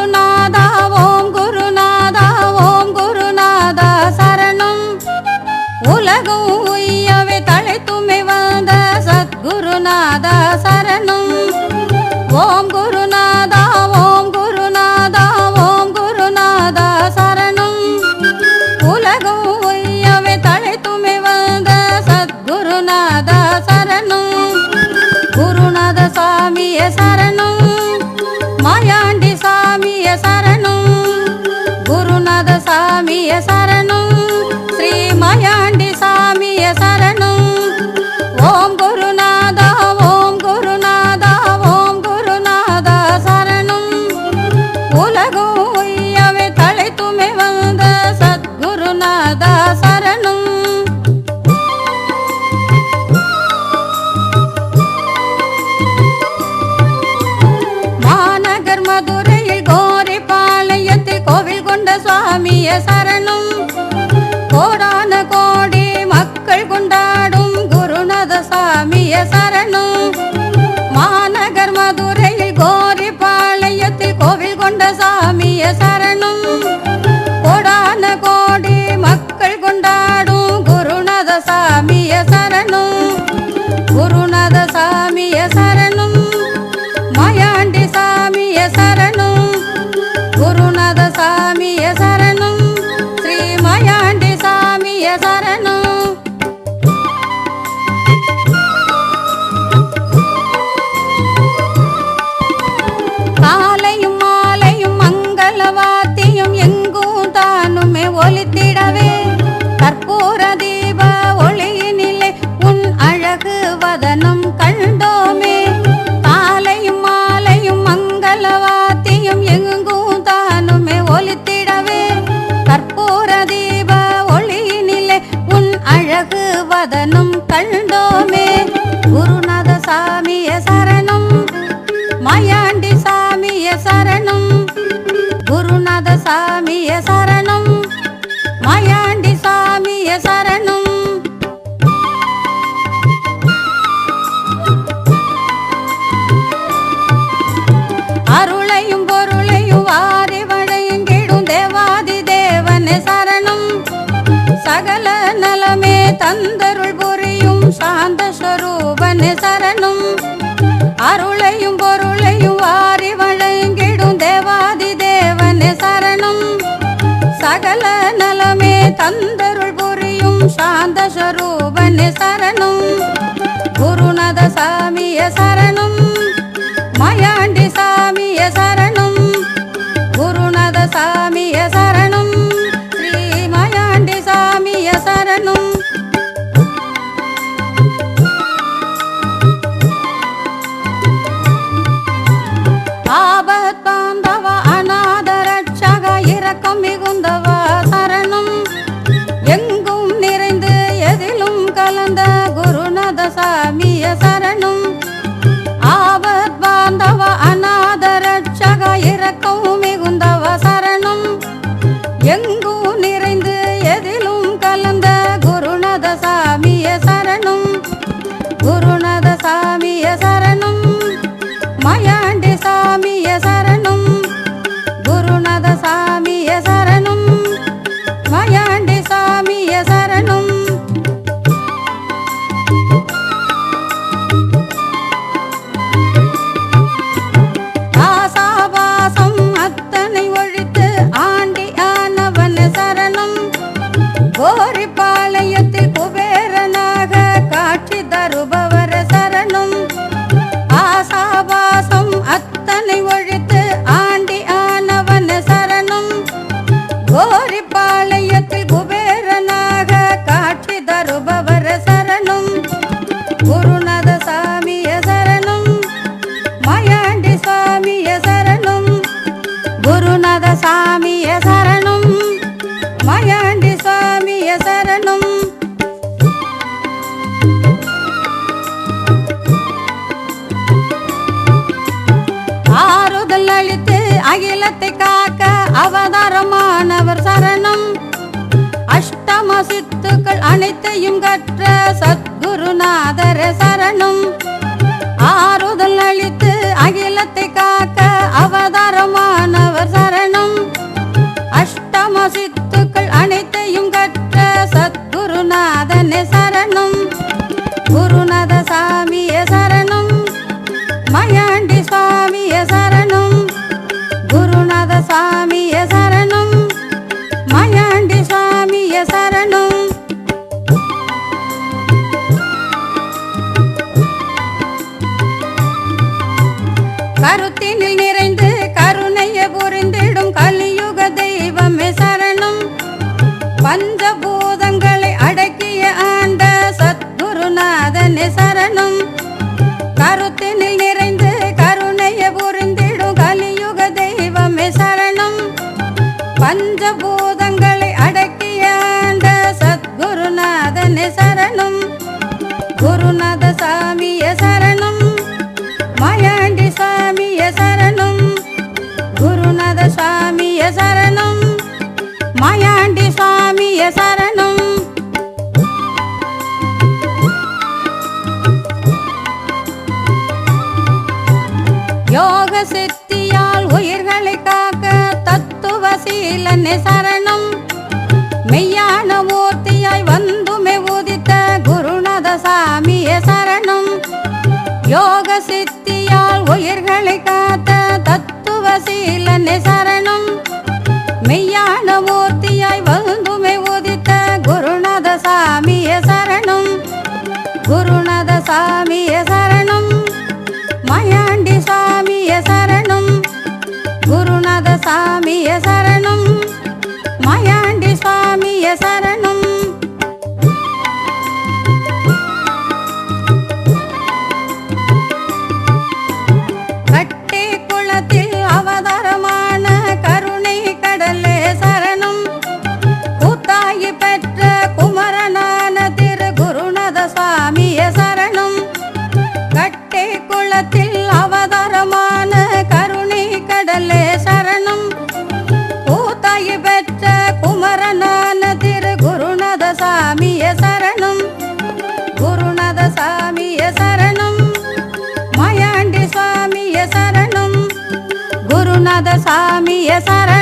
குருநாதா ஓம் குருநாதா ஓம் குருநாதா சரணம். உலகம் உய்யவே தழைத்துமை வந்த சத்குருநாதா சரணம். சத்குருநாதா சரணம் மாநகர் மதுரையில் கோரிப்பாளையத்தில் கோவில் கொண்ட சுவாமிய சரணம். கோடான கோடி மக்கள் கொண்டாடும் குருநாத சாமிய சரணம். மாநகர் மதுரையில் கோவில் கொண்ட சாமிய சரணம். கற்பூர தீப ஒளியினிலே உன் அழகு வதனும் கண்டோமே. குருநாத சாமிய சரணம் மயாண்டி சாமிய சரணம் குருநாத சாமிய சரணம். தந்தருள் புரியும் சாந்த ஸ்வரூபனே சரணும். அருளையும் பொருளையும் வாரி வழங்கிடும் தேவாதி தேவன் சரணம். சகல நலமே தந்தருள் புரியும் சாந்த ஸ்வரூபனே சரணம். குருநாத சாமிய சரணம். கோரிப்பாளையத்தில் அட்டமசித்துக்கள் அனைத்தையும் கற்ற சத்குருநாதர சரணம். ஆறுதல் அளித்து அகிலத்தை காக்க அவதாரமானவர் சரணம். அஷ்டமசித்துக்கள் அனைத்தையும் கற்ற சத்குருநாதனே சரணம். குருநாத சாமி Claro, tiene ஞான சக்தியால் உயிர்களை காக்க தத்துவ சீலனை சரணம். மெய்யான மூர்த்தியாய் வந்துமே உதித்த குருநாத சாமிய சரணம். யோக சித்தியால் உயிர்களை காத்த தத்துவ சீலனை சரணம். மெய்யான மூர்த்தியாய் வந்துமே உதித்த குருநாத சாமிய சரணம். குருநாத சாமிய yes, I. do. சாமிய சரண